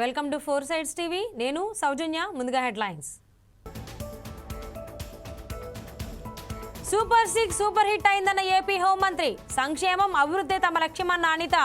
Welcome to four sides TV. నేను సౌజన్య ముందుగా headlines. Super six super hit అయిందన్న AP హోంమంత్రి సంక్షేమం అభివృద్ధి తమ లక్ష్యమన్న అనిత.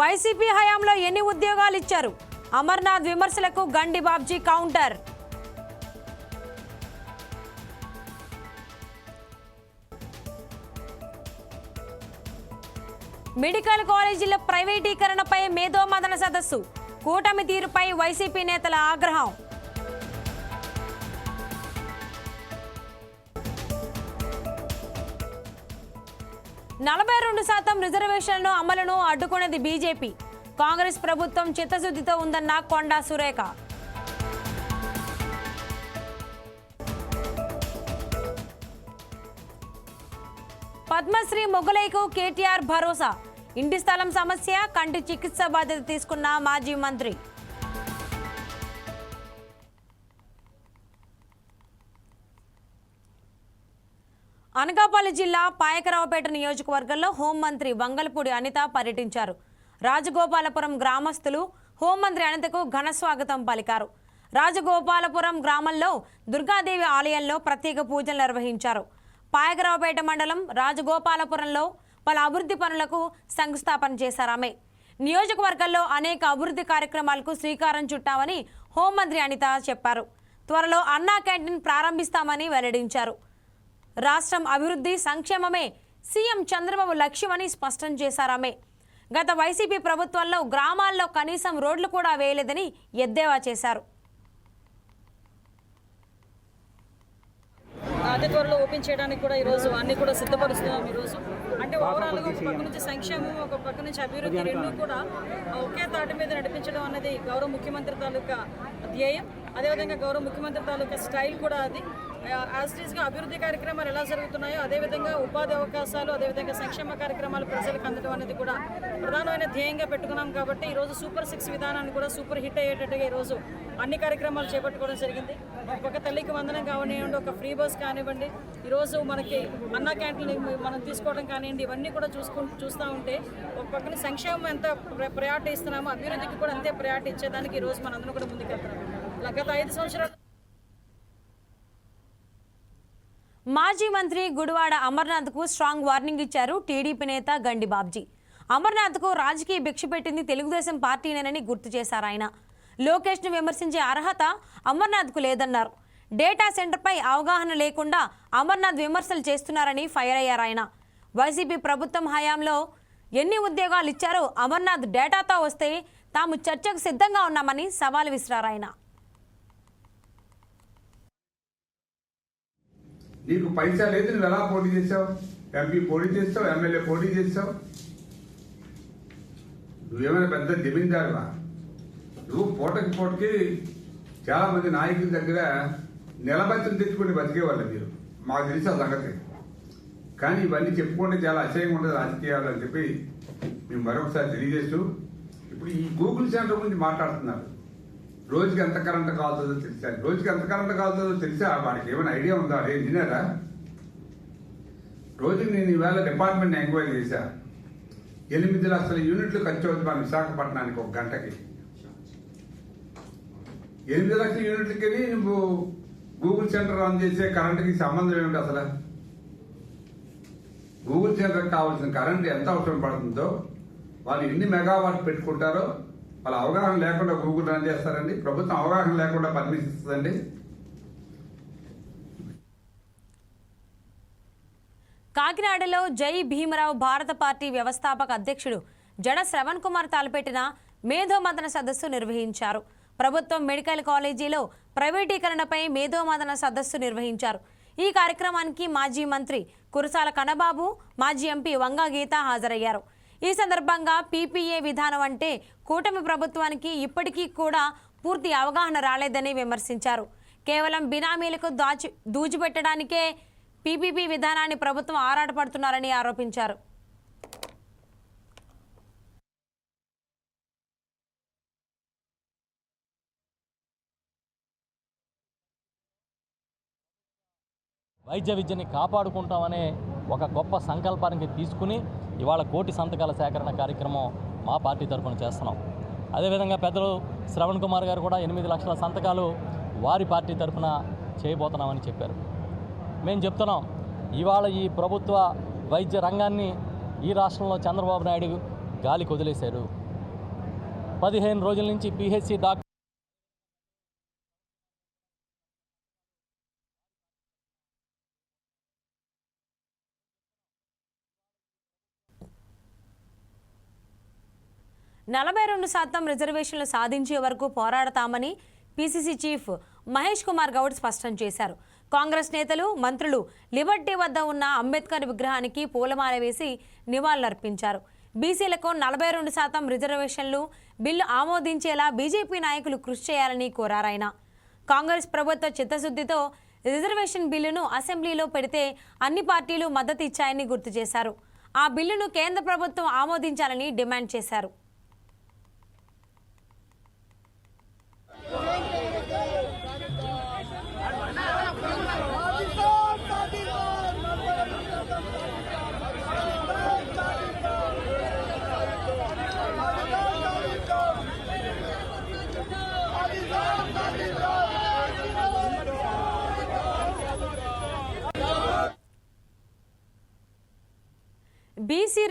వైసీపీ హయాంలో ఎన్ని ఉద్యోగాలు ఇచ్చారు అమర్నాథ్ విమర్శలకు గండి బాబ్జీ కౌంటర్. మెడికల్ కాలేజీల ప్రైవేటీకరణపై మేధోమదన సదస్సు. కూటమి తీరుపై వైసీపీ నేతల ఆగ్రహం. నలభై రెండు శాతం రిజర్వేషన్లను అమలును అడ్డుకునేది బీజేపీ. కాంగ్రెస్ ప్రభుత్వం చిత్తశుద్ధితో ఉందన్న కొండా సురేఖ. పద్మశ్రీ మొగలైకు కేటీఆర్ భరోసా. ఇంటి స్థలం సమస్య కంటి చికిత్స బాధ్యత తీసుకున్న మాజీ మంత్రి. అనకాపల్లి జిల్లా పాయకరావుపేట నియోజకవర్గంలో హోంమంత్రి వంగలపూడి అనిత పర్యటించారు. రాజగోపాలపురం గ్రామస్తులు హోంమంత్రి అనితకు ఘన స్వాగతం పలికారు. రాజగోపాలపురం గ్రామంలో దుర్గాదేవి ఆలయంలో ప్రత్యేక పూజలు నిర్వహించారు. పాయకరావుపేట మండలం రాజగోపాలపురంలో పలు అభివృద్ధి పనులకు శంకుస్థాపన చేశారు ఆమె. నియోజకవర్గంలో అనేక అభివృద్ధి కార్యక్రమాలకు శ్రీకారం చుట్టామని హోంమంత్రి అనిత చెప్పారు. త్వరలో అన్నా క్యాంటీన్ ప్రారంభిస్తామని వెల్లడించారు. రాష్ట్రం అభివృద్ధి సంక్షేమమే సీఎం చంద్రబాబు లక్ష్యమని స్పష్టం చేశారామె గత వైసీపీ ప్రభుత్వంలో గ్రామాల్లో కనీసం రోడ్లు కూడా వేయలేదని ఎద్దేవా చేశారు. అతి త్వరలో ఓపెన్ చేయడానికి కూడా ఈరోజు అన్ని కూడా సిద్ధపరుస్తున్నాం ఈరోజు అంటే ఓవరాల్గా ఒక పక్క నుంచి సంక్షేమం ఒక పక్క నుంచి అభివృద్ధి రెండు కూడా ఒకే తాటి మీద నడిపించడం అనేది గౌరవ ముఖ్యమంత్రి తాలూకా ధ్యేయం. అదేవిధంగా గౌరవ ముఖ్యమంత్రి తాలూకా స్టైల్ కూడా అది. యాజ్టీస్గా అభివృద్ధి కార్యక్రమాలు ఎలా జరుగుతున్నాయో అదేవిధంగా ఉపాధి అవకాశాలు అదేవిధంగా సంక్షేమ కార్యక్రమాలు ప్రజలకు అందడం అనేది కూడా ప్రధానమైన ధ్యేయంగా పెట్టుకున్నాం కాబట్టి ఈరోజు సూపర్ సిక్స్ విధానాన్ని కూడా సూపర్ హిట్ అయ్యేటట్టుగా ఈరోజు అన్ని కార్యక్రమాలు చేపట్టుకోవడం జరిగింది. ఒక తల్లికి వందనం కానివ్వండి ఒక ఫ్రీ బస్ కానివ్వండి ఈరోజు మనకి అన్న క్యాంటీన్ మనం తీసుకోవడం కానివ్వండి ఇవన్నీ కూడా చూసుకు చూస్తూ ఉంటే ఒక పక్కన సంక్షేమం ఎంత ప్రయారిటీ ఇస్తున్నామో అభివృద్ధికి కూడా అంతే ప్రయారిటీ ఇచ్చేదానికి ఈరోజు మనందరం కూడా ముందుకెళ్తున్నాం. గత ఐదు సంవత్సరాలు మాజీ మంత్రి గుడివాడ అమర్నాథ్కు స్ట్రాంగ్ వార్నింగ్ ఇచ్చారు టీడీపీ నేత గండి బాబ్జీ. అమర్నాథ్కు రాజకీయ భిక్ష పెట్టింది తెలుగుదేశం పార్టీనేనని గుర్తు చేశారు ఆయన. లోకేష్ను విమర్శించే అర్హత అమర్నాథ్కు లేదన్నారు. డేటా సెంటర్పై అవగాహన లేకుండా అమర్నాథ్ విమర్శలు చేస్తున్నారని ఫైర్ అయ్యారు ఆయన. వైసీపీ ప్రభుత్వం హయాంలో ఎన్ని ఉద్యోగాలు ఇచ్చారో అమర్నాథ్ డేటాతో వస్తే తాము చర్చకు సిద్ధంగా ఉన్నామని సవాల్ విసిరారు ఆయన. నీకు పైసా లేదు నువ్వు ఎలా పోటీ చేసావు ఎంపీ పోటీ చేస్తావు ఎమ్మెల్యే పోటీ చేస్తావు? నువ్వేమైనా పెద్ద జమీందారువా నువ్వు పూటకి పూటకి చాలా మంది నాయకుల దగ్గర నిలబెత్తలు తెచ్చుకుని బతికేవాళ్ళు మీరు. మాకు తెలిసి ఆ సంగతి. కానీ ఇవన్నీ చెప్పుకుంటే చాలా అసహ్యంగా ఉంటుంది రాజకీయాలు అని చెప్పి మేము మరొకసారి తెలియజేస్తూ ఇప్పుడు ఈ గూగుల్ సెంటర్ గురించి మాట్లాడుతున్నారు. రోజుకి ఎంత కరెంట్ కాలుతుందో తెలుసా? రోజుకి ఎంత కరెంట్ కాలుతుందో తెలుసా? వాడికి ఏమైనా ఐడియా ఉందా? అరే ఇంజనీరా రోజుకి నేను ఈవేళ డిపార్ట్మెంట్ ఎంక్వైరీ చేశా. ఎనిమిది లక్షల యూనిట్లు ఖర్చు అవుతుంది మన విశాఖపట్నానికి ఒక గంటకి. ఎనిమిది లక్షల యూనిట్లకి నువ్వు గూగుల్ సెంటర్ రన్ చేసే కరెంట్కి సంబంధం ఏమిటి అసలు? గూగుల్ సెంటర్కి కావాల్సిన కరెంట్ ఎంత అవసరం పడుతుందో వాళ్ళు ఎన్ని మెగావాట్ పెట్టుకుంటారో వాళ్ళ అవగాహన లేకుండా గూగుల్ రన్ చేస్తారండి? ప్రభుత్వం అవగాహన లేకుండా పర్మిషన్ ఇస్తుందండి. కాకినాడలో జై భీమరావు భారత పార్టీ వ్యవస్థాపక అధ్యక్షుడు జడ శ్రవణ్ కుమార్ తలపెట్టిన మేధోమదన సదస్సు నిర్వహించారు. ప్రభుత్వం మెడికల్ కాలేజీలో ప్రైవేటీకరణపై మేధోమదన సదస్సు నిర్వహించారు. ఈ కార్యక్రమానికి మాజీ మంత్రి కురసాల కనబాబు మాజీ ఎంపీ వంగా గీత హాజరయ్యారు. ఈ సందర్భంగా పీపీఏ విధానం అంటే కూటమి ప్రభుత్వానికి ఇప్పటికీ కూడా పూర్తి అవగాహన రాలేదని విమర్శించారు. కేవలం బినామీలకు దాచి దూచిపెట్టడానికే పీపీపీ విధానాన్ని ప్రభుత్వం ఆరాటపడుతున్నారని ఆరోపించారు. వైద్య విద్యని కాపాడుకుంటామనే ఒక గొప్ప సంకల్పానికి తీసుకుని ఇవాళ కోటి సంతకాల సేకరణ కార్యక్రమం మా పార్టీ తరఫున చేస్తున్నాం. అదేవిధంగా పెద్దలు శ్రవణ్ కుమార్ గారు కూడా ఎనిమిది లక్షల సంతకాలు వారి పార్టీ తరఫున చేయబోతున్నామని చెప్పారు. మేము చెప్తున్నాం ఇవాళ ఈ ప్రభుత్వ వైద్య రంగాన్ని ఈ రాష్ట్రంలో చంద్రబాబు నాయుడు గాలి వదిలేశారు. పదిహేను రోజుల నుంచి పిహెచ్సి డాక్టర్ నలభై రెండు శాతం రిజర్వేషన్లు సాధించే వరకు పోరాడతామని పీసీసీ చీఫ్ మహేష్ కుమార్ గౌడ్ స్పష్టం చేశారు. కాంగ్రెస్ నేతలు మంత్రులు లిబర్టీ వద్ద ఉన్న అంబేద్కర్ విగ్రహానికి పూలమాల వేసి నివాళులర్పించారు. బీసీలకు నలభై రెండు శాతం రిజర్వేషన్లు బిల్లు ఆమోదించేలా బీజేపీ నాయకులు కృషి చేయాలని కోరారాయన కాంగ్రెస్ ప్రభుత్వ చిత్తశుద్ధితో రిజర్వేషన్ బిల్లును అసెంబ్లీలో పెడితే అన్ని పార్టీలు మద్దతు ఇచ్చాయని గుర్తు చేశారు. ఆ బిల్లును కేంద్ర ప్రభుత్వం ఆమోదించాలని డిమాండ్ చేశారు.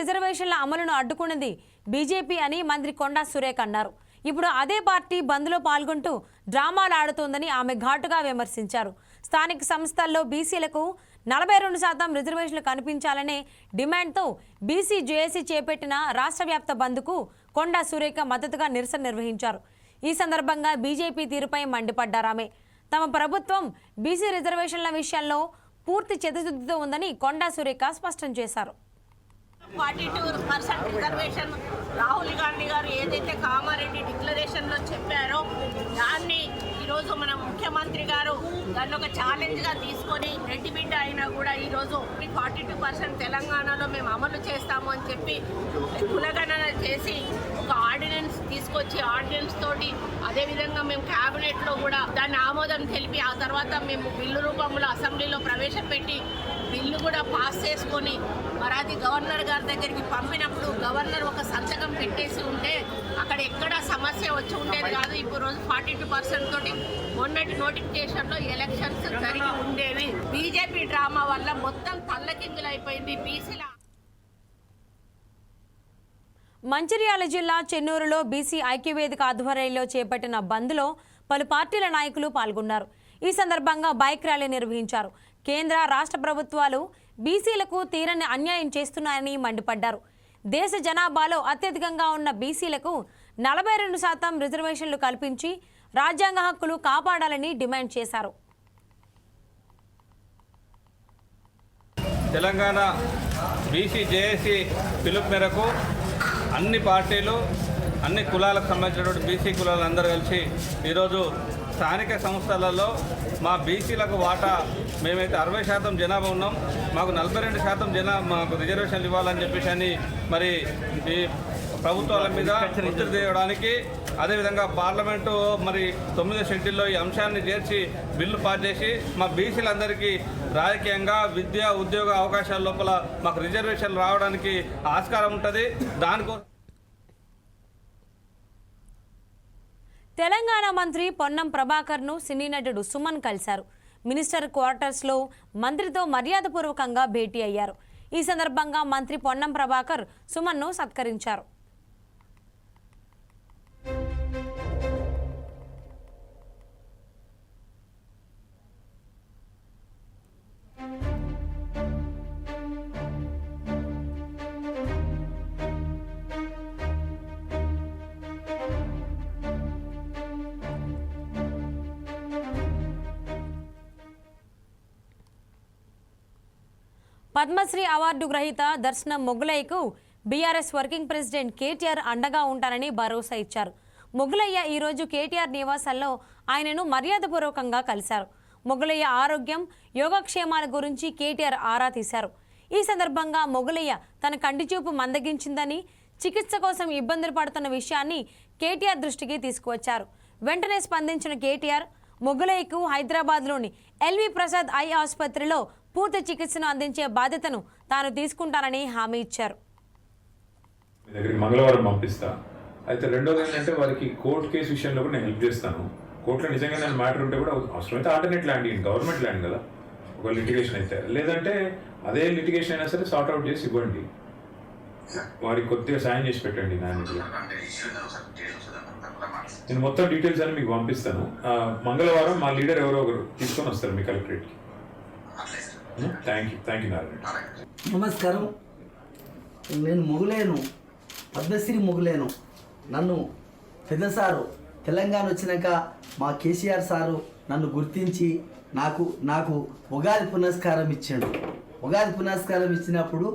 రిజర్వేషన్ల అమలును అడ్డుకున్నది బీజేపీ అని మంత్రి కొండా సురేఖ అన్నారు. ఇప్పుడు అదే పార్టీ బంద్లో పాల్గొంటూ డ్రామాలు ఆడుతోందని ఆమె ఘాటుగా విమర్శించారు. స్థానిక సంస్థల్లో బీసీలకు నలభై రెండు శాతం రిజర్వేషన్లు కనిపించాలనే డిమాండ్తో బీసీ జేఏసీ చేపట్టిన రాష్ట్ర వ్యాప్త బంద్కు కొండా సురేఖ మద్దతుగా నిరసన నిర్వహించారు. ఈ సందర్భంగా బీజేపీ తీరుపై మండిపడ్డారామె. తమ ప్రభుత్వం బీసీ రిజర్వేషన్ల విషయంలో పూర్తి చిత్తశుద్ధితో ఉందని కొండా సురేఖ స్పష్టం చేశారు. Forty two percent reservation. Rahul Gandhi garu ఏదైతే కామారెడ్డి డిక్లరేషన్లో చెప్పారో దాన్ని ఈరోజు మన ముఖ్యమంత్రి గారు దాన్ని ఒక ఛాలెంజ్గా తీసుకొని రెడ్డి బిడ్డ అయినా కూడా ఈరోజు ఫార్టీ టూ పర్సెంట్ తెలంగాణలో మేము అమలు చేస్తాము అని చెప్పి కులగణన చేసి ఒక ఆర్డినెన్స్ తీసుకొచ్చి ఆర్డినెన్స్ తోటి అదేవిధంగా మేము క్యాబినెట్లో కూడా దాన్ని ఆమోదం తెలిపి ఆ తర్వాత మేము బిల్లు రూపంలో అసెంబ్లీలో ప్రవేశపెట్టి బిల్లు కూడా పాస్ చేసుకొని మరి అది గవర్నర్ గారి దగ్గరికి పంపినప్పుడు గవర్నర్ ఒక సంతకం పెట్టేసి ఉంటే అక్కడ ఎక్కడ సమస్య వచ్చి ఉండేది కాదు. ఇప్పుడు రోజు ఫార్టీ టూ పర్సెంట్ తోటి మొన్నటి నోటిఫికేషన్లో ఎలక్షన్స్ జరిగి ఉండేవి. బీజేపీ డ్రామా వల్ల మొత్తం తల్లకిందులైపోయింది. బీసీల మంచిర్యాల జిల్లా చెన్నూరులో బీసీ ఐక్యవేదిక ఆధ్వర్యంలో చేపట్టిన బంద్లో పలు పార్టీల నాయకులు పాల్గొన్నారు. ఈ సందర్భంగా బైక్ ర్యాలీ నిర్వహించారు. కేంద్ర రాష్ట్ర ప్రభుత్వాలు బీసీలకు తీరని అన్యాయం చేస్తున్నాయని మండిపడ్డారు. దేశ జనాభాలో అత్యధికంగా ఉన్న బీసీలకు నలభై రెండు శాతం రిజర్వేషన్లు కల్పించి రాజ్యాంగ హక్కులు కాపాడాలని డిమాండ్ చేశారు. తెలంగాణ బీసీ జేఏసీ పిలుపు మేరకు అన్ని పార్టీలు అన్ని కులాలకు సంబంధించినటువంటి బీసీ కులాలు అందరూ కలిసి ఈరోజు స్థానిక సంస్థలలో మా బీసీలకు వాటా మేమైతే అరవై శాతం జనాభా ఉన్నాం. మాకు నలభై రెండు శాతం జనాభా మాకు రిజర్వేషన్లు ఇవ్వాలని చెప్పేసి అని మరి ఈ ప్రభుత్వాల మీద ఒత్తిడి చేయడానికి అదేవిధంగా పార్లమెంటు మరి తొమ్మిదో షెడ్యూల్లో ఈ అంశాన్ని చేర్చి బిల్లు పాస్ చేసి మా బీసీలందరికీ రాజకీయంగా విద్య ఉద్యోగ అవకాశాల లోపల మాకు రిజర్వేషన్లు రావడానికి ఆస్కారం ఉంటుంది. దానికోసం తెలంగాణ మంత్రి పొన్నం ప్రభాకర్ను సినీ నటుడు సుమన్ కలిశారు. మినిస్టర్ క్వార్టర్స్లో మంత్రితో మర్యాదపూర్వకంగా భేటీ అయ్యారు. ఈ సందర్భంగా మంత్రి పొన్నం ప్రభాకర్ సుమన్ను సత్కరించారు. పద్మశ్రీ అవార్డు గ్రహీత దర్శనం మొగులయ్యకు బీఆర్ఎస్ వర్కింగ్ ప్రెసిడెంట్ కేటీఆర్ అండగా ఉంటానని భరోసా ఇచ్చారు. మొగులయ్య ఈరోజు కేటీఆర్ నివాసాల్లో ఆయనను మర్యాదపూర్వకంగా కలిశారు. మొగులయ్య ఆరోగ్యం యోగక్షేమాల గురించి కేటీఆర్ ఆరా తీశారు. ఈ సందర్భంగా మొగులయ్య తన కంటిచూపు మందగించిందని చికిత్స కోసం ఇబ్బందులు పడుతున్న విషయాన్ని కేటీఆర్ దృష్టికి తీసుకువచ్చారు. వెంటనే స్పందించిన కేటీఆర్ మొగులయ్యకు హైదరాబాద్లోని ఎల్వి ప్రసాద్ ఐ ఆసుపత్రిలో పూర్తి చికిత్సను అందించే బాధ్యతను తాను తీసుకుంటానని హామీ ఇచ్చారు. మంగళవారం పంపిస్తా. అయితే రెండోది ఏంటంటే వారికి కోర్ట్ కేసు విషయంలో కూడా నేను హెల్ప్ చేస్తాను. కోర్టులో నిజంగా నేను మ్యాటర్ ఉంటే కూడా అవసరమైతే ఆల్టర్నేట్ ల్యాండ్ ఇవ్వండి గవర్నమెంట్ ల్యాండ్ కదా. ఒక లిటిగేషన్ అయితే. లేదంటే అదే లిటిగేషన్ అయినా సరే సార్ట్ అవుట్ చేసి ఇవ్వండి. వారికి కొద్దిగా సాయం చేసి పెట్టండి నాన్నకి నేను మొత్తం డీటెయిల్స్ అని మీకు పంపిస్తాను. మంగళవారం మా లీడర్ ఎవరో ఒకరు తీసుకొని వస్తారు మీ కలెక్టరేట్కి. Thank you thank you Narayana నమస్కారం. నేను మొగులేను. పద్మశ్రీ మొగులేను. నన్ను పెద్ద సారు తెలంగాణ వచ్చినాక మా కేసీఆర్ సారు నన్ను గుర్తించి నాకు నాకు ఉగాది పునస్కారం ఇచ్చాడు. ఉగాది పునస్కారం ఇచ్చినప్పుడు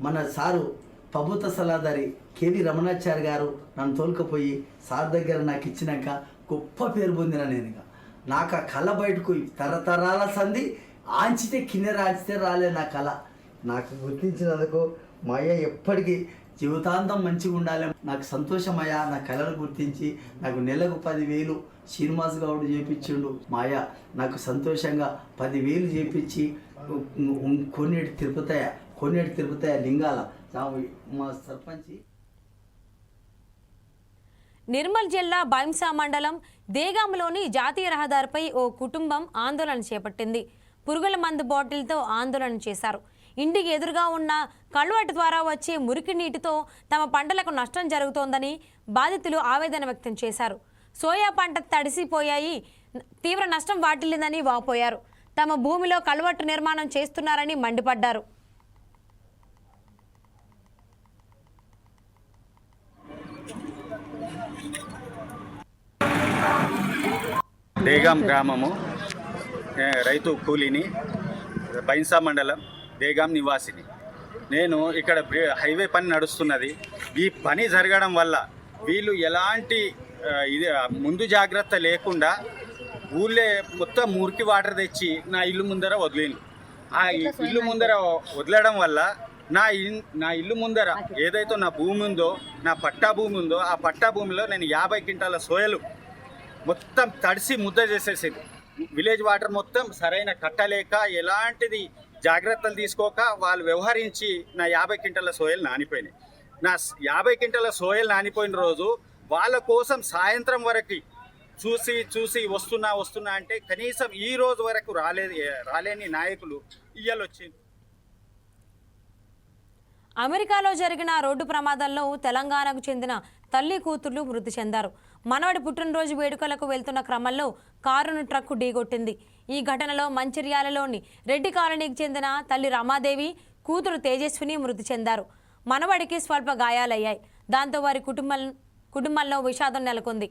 మన సారు ప్రభుత్వ సలహాదారి కేవి రమణాచారి గారు నన్ను తోలుకపోయి సార్ దగ్గర నాకు ఇచ్చినాక గొప్ప పేరు పొందిన నేను నాకు ఆ కళ బయటకు తరతరాల సంధి ఆంచితే కింద రాంచితే రాలే నా కళ. నాకు గుర్తించినందుకు మా అయ్య ఎప్పటికీ జీవితాంతం మంచిగా ఉండాలి. నాకు సంతోషమయ్యా నా కళను గుర్తించి నాకు నెలకు పదివేలు శ్రీనివాస్ గౌడ్ చేపించిండు. మాయ నాకు సంతోషంగా పదివేలు చేపించి కొన్నేటి తిరుపతయ్య కొన్నేటి తిరుపతయ్య లింగాల. మా సర్పంచి. నిర్మల్ జిల్లా బైంసా మండలం దేగాంలోని జాతీయ రహదారిపై ఓ కుటుంబం ఆందోళన చేపట్టింది. పురుగుల మందు బాటిల్తో ఆందోళన చేశారు. ఇంటికి ఎదురుగా ఉన్న కల్వటి ద్వారా వచ్చే మురికి నీటితో తమ పంటలకు నష్టం జరుగుతోందని బాధితులు ఆవేదన వ్యక్తం చేశారు. సోయా పంట తడిసిపోయాయి తీవ్ర నష్టం వాటిల్లిందని వాపోయారు. తమ భూమిలో కల్వట్టు నిర్మాణం చేస్తున్నారని మండిపడ్డారు. దేగాం గ్రామము. రైతు కూలీని బైన్సా మండలం దేగాం నివాసిని. నేను ఇక్కడ హైవే పని నడుస్తున్నది. ఈ పని జరగడం వల్ల వీళ్ళు ఎలాంటి ఇది ముందు జాగ్రత్త లేకుండా ఊళ్ళే మొత్తం మురికి వాటర్ తెచ్చి నా ఇల్లు ముందర వదిలేను ఆ ఇల్లు ముందర వదలడం వల్ల నా నా ఇల్లు ముందర ఏదైతే నా భూమి ఉందో నా పట్టా భూమి ఉందో ఆ పట్టా భూమిలో నేను యాభై క్వింటాల సోయలు మొత్తం తడిసి ముద్ద చేసేసింది. విలేజ్ వాటర్ మొత్తం సరైన కట్టలేక ఎలాంటిది జాగ్రత్తలు తీసుకోక వాళ్ళు వ్యవహరించి నా యాభై క్వింటల సోయలు నానిపోయినాయి. నా యాభై క్వింటల సోయలు నానిపోయిన రోజు వాళ్ళ కోసం సాయంత్రం వరకు చూసి చూసి వస్తున్నా వస్తున్నా అంటే కనీసం ఈ రోజు వరకు రాలేదు రాలేని నాయకులు ఇయ్యాలొచ్చింది అమెరికాలో జరిగిన రోడ్డు ప్రమాదంలో తెలంగాణకు చెందిన తల్లి కూతుర్లు మృతి చెందారు. మనవడి పుట్టినరోజు వేడుకలకు వెళ్తున్న క్రమంలో కారును ట్రక్కు ఢీకొట్టింది. ఈ ఘటనలో మంచిర్యాలలోని రెడ్డి కాలనీకి చెందిన తల్లి రమాదేవి కూతురు తేజస్విని మృతి చెందారు. మనవడికి స్వల్ప గాయాలయ్యాయి. దాంతో వారి కుటుంబం కుటుంబంలో విషాదం నెలకొంది.